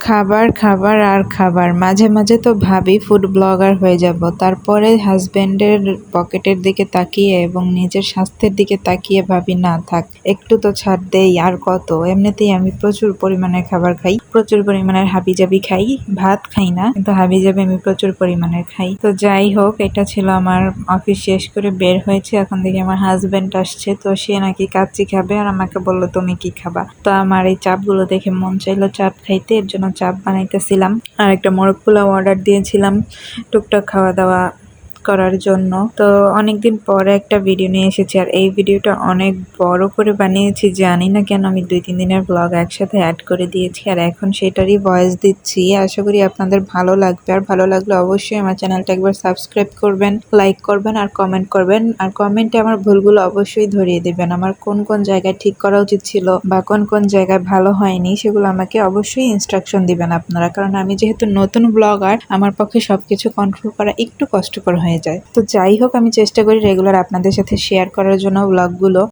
খাবার খাবার আর খাবার। মাঝে মাঝে তো ভাবি ফুড ব্লগার হয়ে যাব। তারপরে হাজবেন্ডের পকেটের দিকে তাকিয়ে এবং নিজের স্বাস্থ্যের দিকে তাকিয়ে ভাবি, না, থাক, একটু তো ছাড় দেই, আর কত? এমনিতেই আমি প্রচুর পরিমাণের খাবার খাই, প্রচুর পরিমাণের হাবিজাবি খাই, ভাত খাই না, কিন্তু হাবিজাবি আমি প্রচুর পরিমাণের খাই। তো যাই হোক, এটা ছিল আমার অফিস শেষ করে বের হয়েছে। এখন দেখি আমার হাজবেন্ড আসছে, তো সে নাকি কাচ্চি খাবে আর আমাকে বলল, তুমি কি খাবা? তো আমার এই চাপগুলো দেখে মন চাইলো চাপ খাইতে, এর জন্য চাপ বানাইতেছিলাম। আর একটা মোরগ পোলাও অর্ডার দিয়েছিলাম। টুকটাক খাওয়া দাওয়া করার জন্য। তো অনেকদিন পরে একটা ভিডিও নিয়ে এসেছি, আর এই ভিডিওটা অনেক বড় করে বানিয়েছি। জানি না কেন আমি দুই, তিন দিনের ব্লগ একসাথে অ্যাড করে দিয়েছি, আর এখন সেটারই ভয়েস দিচ্ছি। আশা করি আপনাদের ভালো লাগবে, আর ভালো লাগলে অবশ্যই আমার চ্যানেলটা একবার সাবস্ক্রাইব করবেন লাইক করবেন, আর কমেন্ট করবেন। আর কমেন্টে আমার ভুলগুলো অবশ্যই ধরিয়ে দেবেন। আমার কোন কোন জায়গায় ঠিক করা উচিত ছিল বা কোন কোন জায়গায় ভালো হয়নি, সেগুলো আমাকে অবশ্যই ইনস্ট্রাকশন দিবেন আপনারা। কারণ আমি যেহেতু নতুন ব্লগার আমার পক্ষে সবকিছু কন্ট্রোল করা একটু কষ্টকর হয়ে যায়। তো যাই হোক, আমি চেষ্টা করি রেগুলার আপনাদের সাথে শেয়ার করার জন্য ব্লগগুলো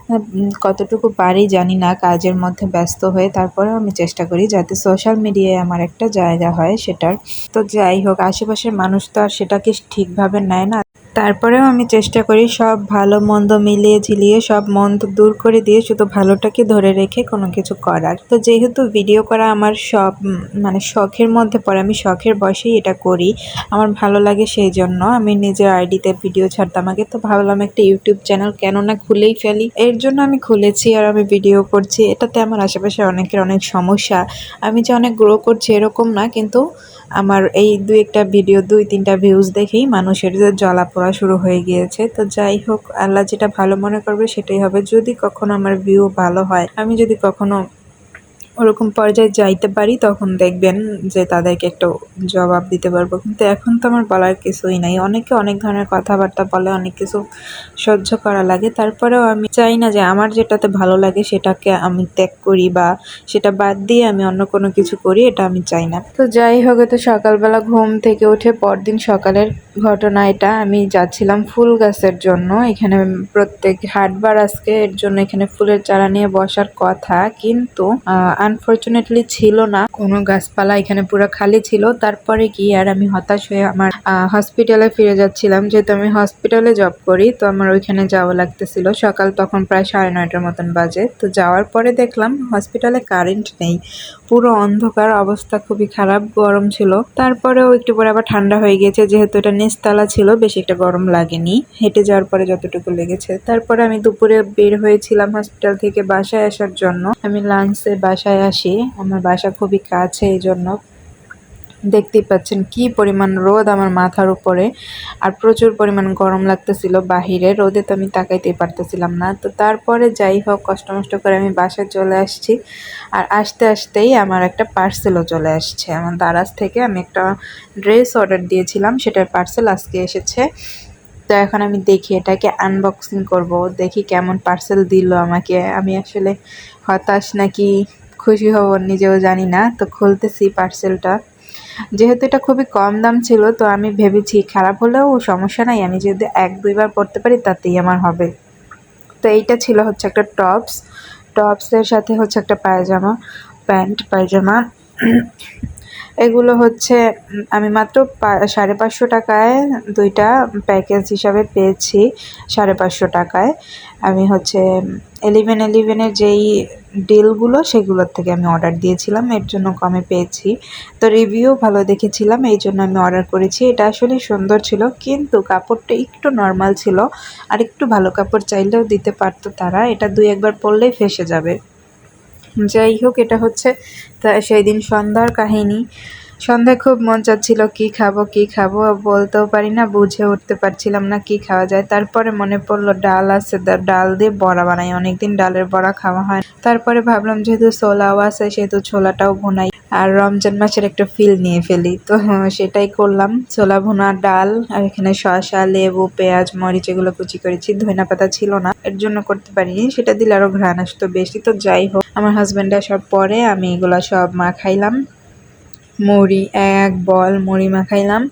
কতটুকু পারি জানি না, কাজের মধ্যে ব্যস্ত হয়ে তারপরেও আমি চেষ্টা করি যাতে সোশ্যাল মিডিয়ায় আমার একটা জায়গা হয় সেটার। তো যাই হোক, আশেপাশের মানুষ তো আর সেটাকে ঠিকভাবে নেয় না। তারপরেও আমি চেষ্টা করি সব ভালো মন্দ মিলিয়ে ঝিলিয়ে সব মন্দ দূর করে দিয়ে শুধু ভালোটাকে ধরে রেখে কোনো কিছু করার। তো যেহেতু ভিডিও করা আমার সব মানে শখের মধ্যে পড়ে, আমি শখের বসেই এটা করি, আমার ভালো লাগে সেই জন্য। আমি নিজের আইডিতে ভিডিও ছাড়তাম আগে, তো ভাবলাম একটা ইউটিউব চ্যানেল কেন না খুলেই ফেলি। এর জন্য আমি খুলেছি আর আমি ভিডিও করছি। এটাতে আমার আশেপাশে অনেকের অনেক সমস্যা। আমি যে অনেক গ্রো করছি এরকম না, কিন্তু আমার এই দু একটা ভিডিও দুই, তিনটা ভিউজ দেখেই মানুষের যে পড়া শুরু হয়ে গিয়েছে। তো যাই হোক, আল্লাহ যেটা ভালো মনে করবে সেটাই হবে। যদি কখনো আমার ভিউ ভালো হয়, আমি যদি কখনো ওরকম পর্যায়ে যাইতে পারি, তখন দেখবেন যে তাদেরকে একটু জবাব দিতে পারব। কিন্তু এখন তো আমার বলার কিছুই নাই। অনেকে অনেক ধরনের কথাবার্তা বলে, অনেক কিছু সহ্য করা লাগে। তারপরেও আমি চাই না যে আমার যেটাতে ভালো লাগে সেটাকে আমি ত্যাগ করি বা সেটা বাদ দিয়ে আমি অন্য কোনো কিছু করি, এটা আমি চাই না। তো যাই হোক তো সকালবেলা ঘুম থেকে উঠে পরদিন সকালের ঘটনা এটা। আমি যাচ্ছিলাম ফুল গাছের জন্য। এখানে প্রত্যেক হাটবার আজকে এর জন্য এখানে ফুলের চারা নিয়ে বসার কথা। কিন্তু আনফর্চুনেটলি ছিল না। কোনো গাছপালা এখানে পুরো খালি ছিল। তারপরে কি আর আমি হতাশ হয়ে আমার হসপিটালে ফিরে যাচ্ছিলাম। যেহেতু আমি হসপিটালে জব করি, তো আমার ওইখানে যাওয়া লাগতেছিল। সকাল তখন প্রায় সাড়ে নয়টার মতন বাজে। তো যাওয়ার পরে দেখলাম হসপিটালে কারেন্ট নেই। পুরো অন্ধকার, অবস্থা খুবই খারাপ, গরম ছিল। তারপরেও একটু পরে আবার ঠান্ডা হয়ে গিয়েছে। যেহেতু এটা নিচতলা ছিল, বেশি একটা গরম লাগেনি। হেঁটে যাওয়ার পরে যতটুকু লেগেছে। তারপরে আমি দুপুরে বের হয়েছিলাম হসপিটাল থেকে বাসায় আসার জন্য। আমি লাঞ্চে বাসায় আসি। আমার বাসা খুবই কাছে এই জন্য দেখতেই পাচ্ছেন কি পরিমাণ রোদ আমার মাথার উপরে। আর প্রচুর পরিমাণ গরম লাগতেছিল বাহিরে, রোদে তো আমি তাকাইতেই পারতেছিলাম না। তো তারপরে যাই হোক, কষ্ট মষ্ট করে আমি বাসায় চলে আসছি। আর আসতে আসতেই আমার একটা পার্সেলও চলে আসছে। আমার দারাজ থেকে আমি একটা ড্রেস অর্ডার দিয়েছিলাম, সেটার পার্সেল আজকে এসেছে। তো এখন আমি দেখি এটাকে আনবক্সিং করব, দেখি কেমন পার্সেল দিল আমাকে। আমি আসলে হতাশ নাকি খুশি হব নিজেও জানি না। তো খুলতেছি পার্সেলটা যেহেতু এটা খুবই কম দাম ছিল, তো আমি ভেবেছি খারাপ হলেও সমস্যা নাই, আমি যদি এক দুইবার পরতে পারি তাতেই আমার হবে। তো এইটা ছিল হচ্ছে একটা টপস, টপসের সাথে হচ্ছে একটা পায়জামা, প্যান্ট, পায়জামা। এগুলো হচ্ছে, আমি মাত্র সাড়ে পাঁচশো টাকায় দুইটা প্যাকেজ হিসাবে পেয়েছি, সাড়ে পাঁচশো টাকায়। আমি হচ্ছে এলিভেন এলিভেনের যেই ডিলগুলো সেগুলোর থেকে আমি অর্ডার দিয়েছিলাম, এর জন্য কমে পেয়েছি। তো রিভিউ ভালো দেখেছিলাম, এই জন্য আমি অর্ডার করেছি। এটা আসলে সুন্দর ছিল, কিন্তু কাপড়টা একটু নর্মাল ছিল, আর একটু ভালো কাপড় চাইলেও দিতে পারতো তারা। এটা দুই একবার পরলেই ফেসে যাবে। যাই হোক, এটা হচ্ছে সেই দিন সন্ধ্যার কাহিনী। সন্ধ্যায় খুব মন চাচ্ছিল, কি খাব কি খাব? বলতেও পারি না, বুঝে উঠতে পারছিলাম না কি খাওয়া যায়। তারপরে মনে পড়ল, ডাল আছে ডাল দিয়ে বড়া বানাই, অনেকদিন ডালের বড়া খাওয়া হয় তারপরে ভাবলাম, যেহেতু ছোলাও আছে, সেহেতু ছোলাটাও ভুনাই, আর রমজান মাসের একটা ফিল নিয়ে ফেলি। তো সেটাই করলাম, ছোলা, ভুনা, ডাল, আর এখানে শসা, লেবু, পেঁয়াজ, মরিচ এগুলো কুচি করেছি। ধনিয়া পাতা ছিল না, এর জন্য করতে পারিনি, সেটা দিলে আরও ঘ্রাণ আসতো বেশি। তো যাই হোক, আমার হাজব্যান্ড আসার পরে আমি এগুলো সব মা খাইলাম। মুড়ি, এক বল মুড়ি মাখাইলাম।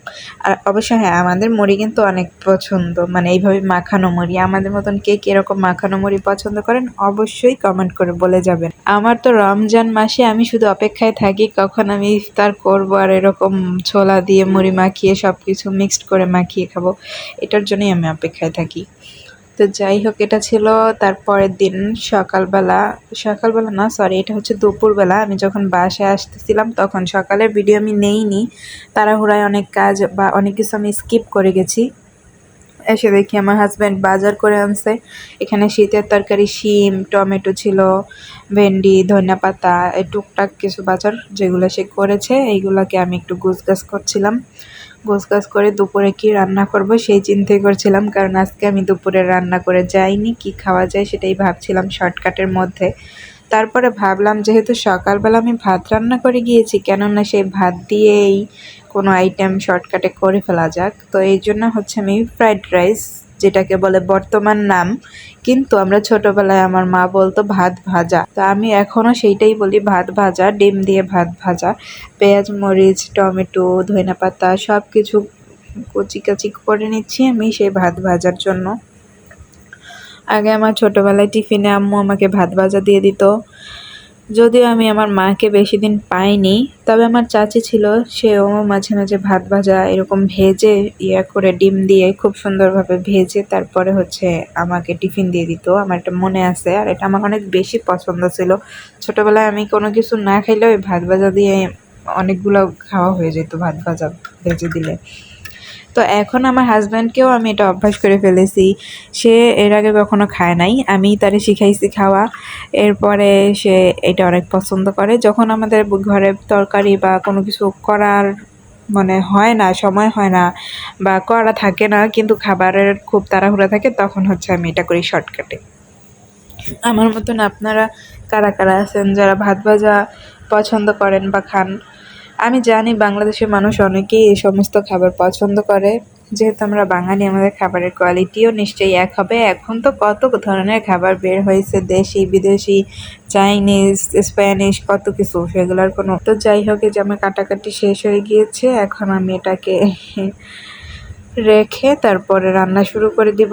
আর অবশ্য হ্যাঁ আমাদের মুড়ি কিন্তু অনেক পছন্দ। মানে এইভাবে মাখানো মুড়ি। আমাদের মতন কে কীরকম মাখানো মুড়ি পছন্দ করেন অবশ্যই কমেন্ট করে বলে যাবেন। আমার তো রমজান মাসে আমি শুধু অপেক্ষায় থাকি কখন আমি ইফতার করব আর এরকম ছোলা দিয়ে মুড়ি মাখিয়ে সব কিছু মিক্সড করে মাখিয়ে খাব। এটার জন্যই আমি অপেক্ষায় থাকি। তো যাই হোক, এটা ছিল তারপরের দিন সকালবেলা সকালবেলা না সরি এটা হচ্ছে দুপুরবেলা। আমি যখন বাসায় আসতেছিলাম, তখন সকালের ভিডিও আমি নেইনি। তাড়াহুড়ায় অনেক কাজ বা অনেক কিছু আমি স্কিপ করে গেছি। এসে দেখি আমার হাজব্যান্ড বাজার করে আনছে। এখানে শীতের তরকারি, শিম, টমেটো ছিল, ভেন্ডি, ধনিয়া পাতা টুকটাক কিছু বাজার যেগুলো সে করেছে, এইগুলোকে আমি একটু গুছগাছ করছিলাম। গোছগাছ করে দুপুরে কি রান্না করব সেই চিন্তাই করছিলাম, কারণ আজকে আমি দুপুরে রান্না করে যাইনি, কি খাওয়া যায় সেটাই ভাবছিলাম শর্টকাটের মধ্যে। তারপরে ভাবলাম যেহেতু সকালবেলা আমি ভাত রান্না করে গিয়েছি, কেননা সেই ভাত দিয়েই কোনো আইটেম শর্টকাটে করে ফেলা যাক। তো এই জন্য হচ্ছে আমি ফ্রাইড রাইস যেটাকে বলে বর্তমান নাম, কিন্তু আমরা ছোটবেলায় আমার মা বলতো ভাত ভাজা। তা আমি এখনও সেইটাই বলি, ভাত ভাজা, ডিম দিয়ে ভাত ভাজা, পেঁয়াজ, মরিচ, টমেটো ধনে পাতা সব কিছু কচি কাচি করে নিচ্ছি আমি সেই ভাত ভাজার জন্য। আগে আমার ছোটবেলায় টিফিনে আম্মু আমাকে ভাত ভাজা দিয়ে দিত। যদিও আমি আমার মাকে বেশি দিন পাইনি, তবে আমার চাচি ছিল, সেও মাঝে মাঝে ভাত ভাজা, এরকম ভেজে ইয়া করে ডিম দিয়ে খুব সুন্দরভাবে ভেজে তারপরে হচ্ছে আমাকে টিফিন দিয়ে দিত। আমার এটা মনে আছে, আর এটা আমার অনেক বেশি পছন্দ ছিল। ছোটোবেলায় আমি কোনো কিছু না খাইলেও ওই ভাত ভাজা দিয়ে অনেকগুলো খাওয়া হয়ে যেত, ভাত ভাজা ভেজে দিলে। তো এখন আমার হাজব্যান্ডকেও আমি এটা অভ্যাস করে ফেলেছি। সে এর আগে কখনো খায় নাই। আমি তারে শিখাইছি খাওয়া। এরপরে সে এটা অনেক পছন্দ করে। যখন আমাদের ঘরে তরকারি বা কোনো কিছু করার মানে হয় না, সময় হয় না বা করা থাকে না, কিন্তু খাবারের খুব তাড়াহুড়া থাকে, তখন হচ্ছে আমি এটা করি শর্টকাটে আমার মতন আপনারা কারা কারা আছেন, যারা ভাত ভাজা পছন্দ করেন বা খান আমি জানি বাংলাদেশের মানুষ অনেকেই এই সমস্ত খাবার পছন্দ করে। যেহেতু আমরা বাঙালি, আমাদের খাবারের কোয়ালিটিও নিশ্চয়ই এক হবে। এখন তো কত ধরনের খাবার বের হয়েছে, দেশি, বিদেশি চাইনিজ স্প্যানিশ কত কিছু, সেগুলোর কোনো। তো যাই হোক যে আমার কাটাকাটি শেষ হয়ে গিয়েছে। এখন আমি এটাকে রেখে তারপরে রান্না শুরু করে দিব।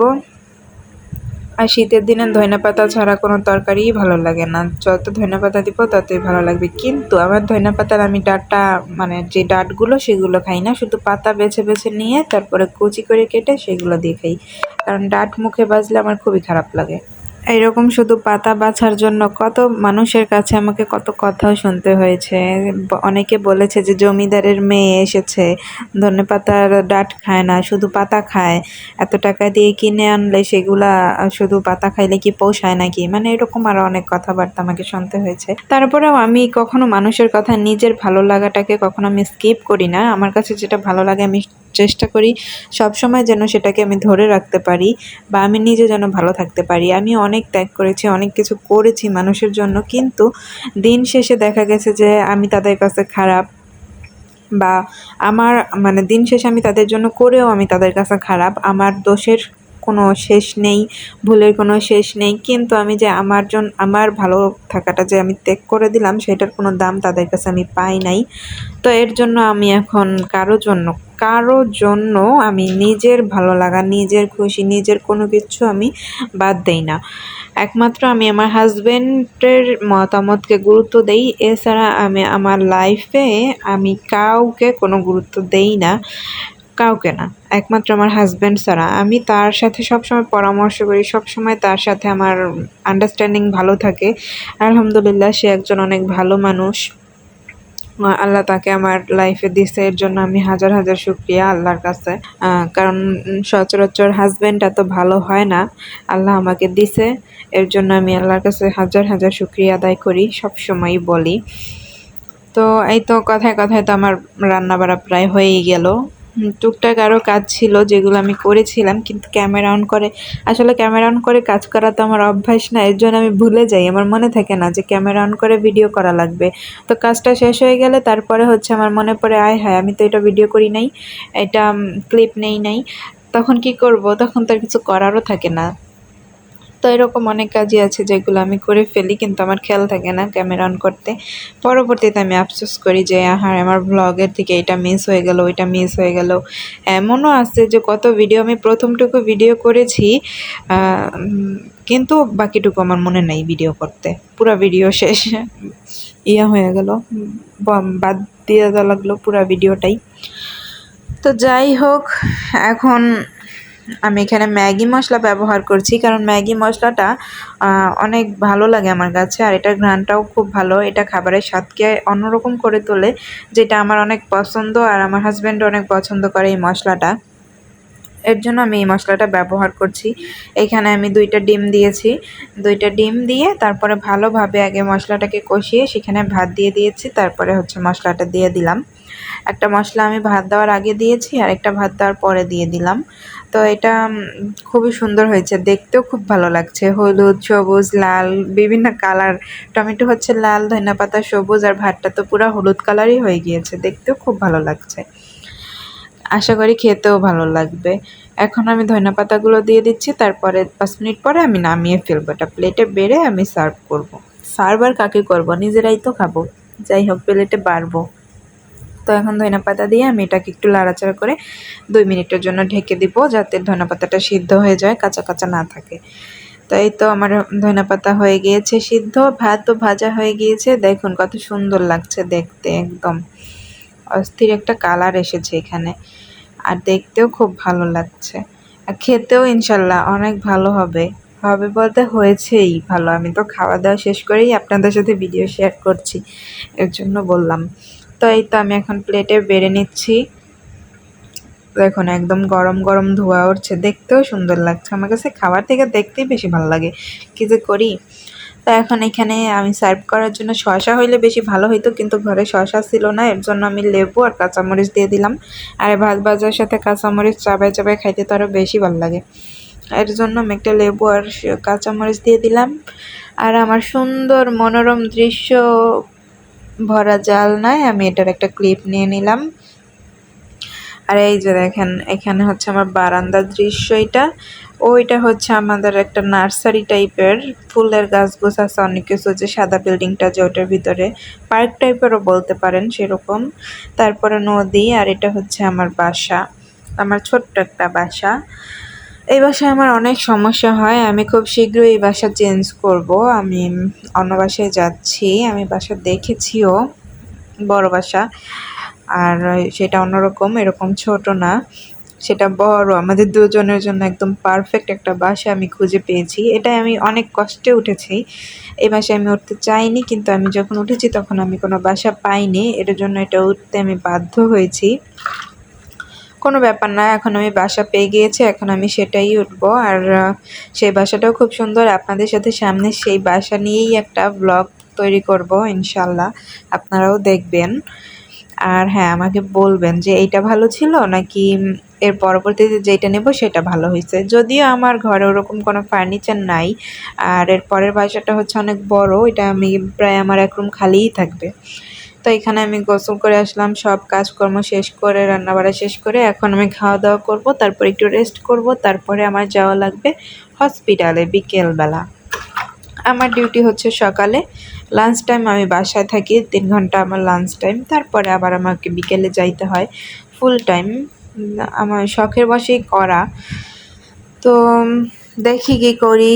আর শীতের দিনে ধনে পাতা ছাড়া কোনো তরকারিই ভালো লাগে না। যত ধনে পাতা দিব ততই ভালো লাগবে। কিন্তু আমার ধনে পাতার আমি ডাঁটটা মানে যে ডাঁটগুলো সেগুলো খাই না। শুধু পাতা বেছে বেছে নিয়ে তারপরে কুচি করে কেটে সেগুলো দিয়ে খাই। কারণ ডাঁট মুখে বাজলে আমার খুবই খারাপ লাগে। এরকম শুধু পাতা বাছার জন্য কত মানুষের কাছে আমাকে কত কথাও শুনতে হয়েছে। অনেকে বলেছে যে জমিদারের মেয়ে এসেছে, ধনে পাতার ডাট খায় না, শুধু পাতা খায়। এত টাকা দিয়ে কিনে আনলে সেগুলা, শুধু পাতা খাইলে কি পোষায় নাকি? মানে এরকম আরও অনেক কথাবার্তা আমাকে শুনতে হয়েছে। তারপরেও আমি কখনো মানুষের কথা নিজের ভালো লাগাটাকে কখনো আমি স্কিপ করি না। আমার কাছে যেটা ভালো লাগে আমি চেষ্টা করি সব সময় যেন সেটাকে আমি ধরে রাখতে পারি বা আমি নিজে যেন ভালো থাকতে পারি। আমি অনেক ত্যাগ করেছি, অনেক কিছু করেছি মানুষের জন্য, কিন্তু দিন শেষে দেখা গেছে যে আমি তাদের কাছে খারাপ বা আমার মানে দিন শেষে আমি তাদের জন্য করেও আমি তাদের কাছে খারাপ। আমার দোষের কোনো শেষ নেই, ভুলের কোনো শেষ নেই। কিন্তু আমি যে আমার জন্য আমার ভালো থাকাটা যে আমি ত্যাগ করে দিলাম, সেটার কোনো দাম তাদের কাছে আমি পাই নাই। তো এর জন্য আমি এখন কারও জন্য কারও জন্য আমি নিজের ভালো লাগা, নিজের খুশি, নিজের কোনো কিছু আমি বাদ দেই না। একমাত্র আমি আমার হাজব্যান্ডের মতামতকে গুরুত্ব দেই, এছাড়া আমি আমার লাইফে আমি কাউকে কোনো গুরুত্ব দেই না। কাউকে না, একমাত্র আমার হাজব্যান্ড ছাড়া। আমি তার সাথে সবসময় পরামর্শ করি, সবসময় তার সাথে আমার আন্ডারস্ট্যান্ডিং ভালো থাকে। আলহামদুলিল্লাহ, সে একজন অনেক ভালো মানুষ। আল্লাহ তাকে আমার লাইফে দিছে এর জন্য আমি হাজার হাজার শুক্রিয়া আল্লাহর কাছে। কারণ সচরাচর হাজব্যান্ড এত ভালো হয় না। আল্লাহ আমাকে দিছে এর জন্য আমি আল্লাহর কাছে হাজার হাজার শুক্রিয়া আদায় করি সব সময়ই বলি। তো এই তো কথায় কথায় তো আমার রান্নাবাড়া প্রায় হয়েই গেল। টুকটাক আরও কাজ ছিল যেগুলো আমি করেছিলাম, কিন্তু ক্যামেরা অন করে, আসলে ক্যামেরা অন করে কাজ করা তো আমার অভ্যাস না, এর জন্য আমি ভুলে যাই, আমার মনে থাকে না যে ক্যামেরা অন করে ভিডিও করা লাগবে। তো কাজটা শেষ হয়ে গেলে তারপরে হচ্ছে আমার মনে পড়ে, আয় হায়, আমি তো এটা ভিডিও করি নাই, এটা ক্লিপ নেই নাই, তখন কি করব? তখন তার কিছু করারও থাকে না। তো এরকম অনেক কাজই আছে যেগুলো আমি করে ফেলি, কিন্তু আমার খেয়াল থাকে না ক্যামেরা অন করতে। পরবর্তীতে আমি আফসোস করি যে, আহার, আমার ব্লগের থেকে এটা মিস হয়ে গেল, ওইটা মিস হয়ে গেল। এমনও আছে যে, কত ভিডিও আমি প্রথমটুকু ভিডিও করেছি কিন্তু বাকিটুকু আমার মনে নেই ভিডিও করতে। পুরো ভিডিও শেষ। ইয়া হয়ে গেল। বাদ দিয়ে দেওয়া লাগল পুরো ভিডিওটাই তো যাই হোক, এখন আমি এখানে ম্যাগি মশলা ব্যবহার করছি, কারণ ম্যাগি মশলাটা অনেক ভালো লাগে আমার কাছে, আর এটার ঘ্রানটাও খুব ভালো। এটা খাবারের স্বাদকে অন্যরকম করে তোলে, যেটা আমার অনেক পছন্দ, আর আমার হাজব্যান্ড অনেক পছন্দ করে এই মশলাটা। এর জন্য আমি এই মশলাটা ব্যবহার করছি। এখানে আমি দুইটা ডিম দিয়েছি। দুইটা ডিম দিয়ে তারপরে ভালোভাবে আগে মশলাটাকে কষিয়ে সেখানে ভাত দিয়ে দিয়েছি, তারপরে হচ্ছে মশলাটা দিয়ে দিলাম। একটা মশলা আমি ভাত দেওয়ার আগে দিয়েছি আর একটা ভাত দেওয়ার পরে দিয়ে দিলাম। তো এটা খুবই সুন্দর হয়েছে, দেখতেও খুব ভালো লাগছে। হলুদ, সবুজ, লাল, বিভিন্ন কালার। টমেটো হচ্ছে লাল, ধনিয়া পাতা সবুজ আর ভাতটা তো পুরো হলুদ কালারই হয়ে গিয়েছে, দেখতেও খুব ভালো লাগছে। আশা করি খেতেও ভালো লাগবে। এখন আমি ধনিয়া পাতাগুলো দিয়ে দিচ্ছি, তারপরে পাঁচ মিনিট পরে আমি নামিয়ে ফেলব। এটা প্লেটে বেড়ে আমি সার্ভ করব। সার্ভ আর কাকে করব? নিজেরাই তো খাব। যাই হোক, প্লেটে বাড়বো। তো এখন ধনিয়া পাতা দিয়ে আমি এটাকে একটু লাড়াচাড়া করে দুই মিনিটের জন্য ঢেকে দিব যাতে ধনিয়া পাতাটা সিদ্ধ হয়ে যায়, কাঁচা কাঁচা না থাকে। তো এই তো আমার ধনিয়া পাতা হয়ে গিয়েছে সিদ্ধ ভাতও ভাজা হয়ে গিয়েছে। দেখুন কত সুন্দর লাগছে দেখতে একদম। অস্থির একটা কালার এসেছে এখানে। আর দেখতেও খুব ভালো লাগছে। আর খেতেও ইনশাল্লাহ অনেক ভালো হবে। হবে বলতে হয়েছেই ভালো। আমি তো খাওয়া দাওয়া শেষ করেই আপনাদের সাথে ভিডিও শেয়ার করছি। এর জন্য বললাম। তো এই তো আমি এখন প্লেটে বেড়ে নিচ্ছি। দেখুন, একদম গরম গরম ধোয়া উঠছে। দেখতেও সুন্দর লাগছে। আমার কাছে খাবার থেকে দেখতেই বেশি ভালো লাগে। কী যে করি? তো এখন এখানে আমি সার্ভ করার জন্য শশা হইলে বেশি ভালো হইতো, কিন্তু ঘরে শশা ছিল না। এর জন্য আমি লেবু আর কাঁচামরিচ দিয়ে দিলাম। আর ভাত ভাজার সাথে কাঁচামরিচ চাবাই চাবাই খাইতে তো আরও বেশি ভালো লাগে। এর জন্য আমি একটা লেবু আর কাঁচামরিচ দিয়ে দিলাম। আর আমার সুন্দর মনোরম দৃশ্য ভরা জাল নাই, আমি এটার একটা ক্লিপ নিয়ে নিলাম। আর এই যে দেখেন, এখানে হচ্ছে আমার বারান্দার দৃশ্য এটা। ওইটা হচ্ছে আমাদের একটা নার্সারি টাইপের, ফুলের গাছ গোছ আছে, অনেক কিছু যে সাদা বিল্ডিংটা যে ওটার ভিতরে। পার্ক টাইপেরও বলতে পারেন সেরকম। তারপরে নদী আর এটা হচ্ছে আমার বাসা, আমার ছোট্ট একটা বাসা। এই বাসায় আমার অনেক সমস্যা হয়। আমি খুব শীঘ্রই এই বাসা চেঞ্জ করব। আমি অন্য বাসায় যাচ্ছি। আমি বাসা দেখেছিও, বড় বাসা। আর সেটা অন্যরকম, এরকম ছোট না। সেটা বড়। আমাদের দুজনের জন্য একদম পারফেক্ট একটা বাসা আমি খুঁজে পেয়েছি। এটা আমি অনেক কষ্টে উঠেছি। এই বাসায় আমি উঠতে চাইনি, কিন্তু আমি যখন উঠেছি তখন আমি কোনো বাসা পাইনি। এটার জন্য এটা উঠতে আমি বাধ্য হয়েছি। কোনো ব্যাপার না, এখন আমি বাসা পেয়ে গিয়েছি, এখন আমি সেটাই উঠবো। আর সেই বাসাটাও খুব সুন্দর, আপনাদের সাথে সামনে সেই বাসা নিয়েই একটা ব্লগ তৈরি করব ইনশাল্লাহ আপনারাও দেখবেন। আর হ্যাঁ আমাকে বলবেন যে এইটা ভালো ছিল নাকি এর পরবর্তীতে যেটা নেব সেটা ভালো হয়েছে। যদিও আমার ঘরে ওরকম কোনো ফার্নিচার নাই, আর এর পরের বাসাটা হচ্ছে অনেক বড়, এটা আমি প্রায় আমার এক রুম খালিই থাকবে। তো এখানে আমি গোসল করে আসলাম, সব কাজকর্ম শেষ করে, রান্নাবাড়া শেষ করে, এখন আমি খাওয়া দাওয়া করব, তারপর একটু রেস্ট করব, তারপরে আমার যাওয়া লাগবে হসপিটালে বিকেলবেলা। আমার ডিউটি হচ্ছে সকালে লাঞ্চ টাইম আমি বাসায় থাকি, তিন ঘণ্টা আমার লাঞ্চ টাইম তারপরে আবার আমাকে বিকেলে যাইতে হয় ফুল টাইম আমার শখের বসেই করা। তো দেখি কি করি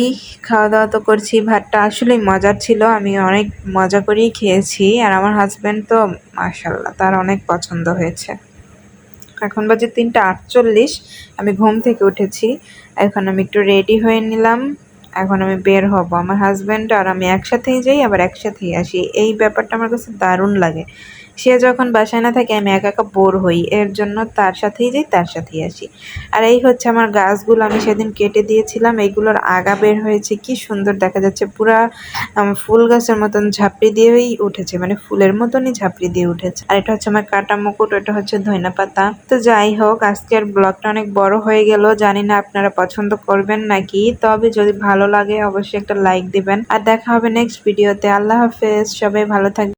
খাওয়া দাওয়া তো করছি, ভাতটা আসলেই মজার ছিল, আমি অনেক মজা করেই খেয়েছি, আর আমার হাজব্যান্ড তো মার্শাল্লাহ তার অনেক পছন্দ হয়েছে। এখন বাজে তিনটা আটচল্লিশ, আমি ঘুম থেকে উঠেছি, এখন আমি একটু রেডি হয়ে নিলাম, এখন আমি বের হব। আমার হাজব্যান্ড আর আমি একসাথেই যাই, আবার একসাথেই আসি, এই ব্যাপারটা আমার কাছে দারুণ লাগে। সে যখন বাসায় না থাকে, আমি একা একা বোর হই। এর জন্য তার সাথেই যাই, তার সাথেই আসি। আর এই হচ্ছে আমার গাছগুলো, আমি সেদিন কেটে দিয়েছিলাম। এইগুলোর আগা বের হয়েছে, কি সুন্দর দেখা যাচ্ছে। পুরা ফুল গাছের মতন ঝাঁপড়ি দিয়েই উঠেছে মানে ফুলের মতনই ঝাঁপড়ি দিয়ে উঠেছে। আর এটা হচ্ছে আমার কাটা মুকুট এটা হচ্ছে ধইনা পাতা। তো যাই হোক আজকের ব্লগটা অনেক বড় হয়ে গেল। জানি না আপনারা পছন্দ করবেন নাকি, তবে যদি ভালো লাগে, অবশ্যই একটা লাইক দিবেন। আর দেখা হবে নেক্সট ভিডিওতে। আল্লাহ হাফেজ, সবাই ভালো থাকবে